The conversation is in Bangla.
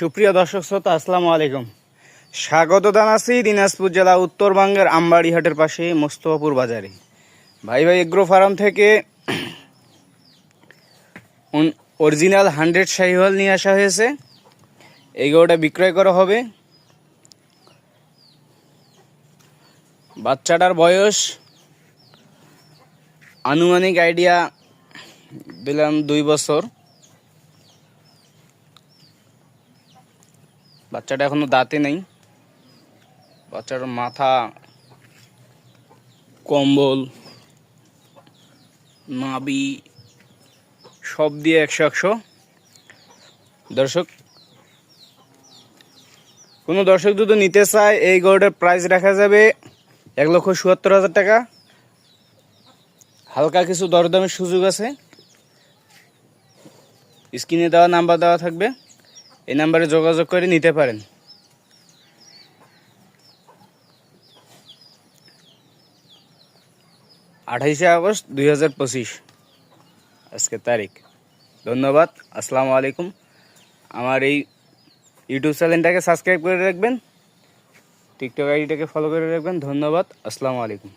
সুপ্রিয় দর্শক শ্রোতা, আসসালামু আলাইকুম। স্বাগত জানাচ্ছি দিনাজপুর জেলা উত্তরবঙ্গের আমবাড়িহাটের পাশে মোস্তফাপুর বাজারে। ভাই ভাই, এগ্রো ফার্ম থেকে অরিজিনাল হান্ড্রেড শাহিওয়াল নিয়ে আসা হয়েছে। এই বিক্রয় করা হবে। বাচ্চাটার বয়স আনুমানিক আইডিয়া দিলাম দুই বছর। বাচ্চাটা এখনও দাঁতে নেই। বাচ্চাটার মাথা, কম্বল নাবি সব দিয়ে একশো একশো। দর্শক, কোনো দর্শক যদি নিতে চায়, এই গরুটার প্রাইস রাখা যাবে এক লক্ষ সুয়াত্তর হাজার টাকা। হালকা কিছু দরদামের সুযোগ আছে। স্ক্রিনে দেওয়া নাম্বার দেওয়া থাকবে। এই নাম্বারে যোগাযোগ করে নিতে পারেন। আঠাইশে আগস্ট দুই হাজার পঁচিশ। আজকে তারিখ। ধন্যবাদ। আসসালামু আলাইকুম। আমার এই ইউটিউব চ্যানেলটাকে সাবস্ক্রাইব করে রাখবেন। টিকটক আইডিটাকে ফলো করে রাখবেন। ধন্যবাদ। আসসালামু আলাইকুম।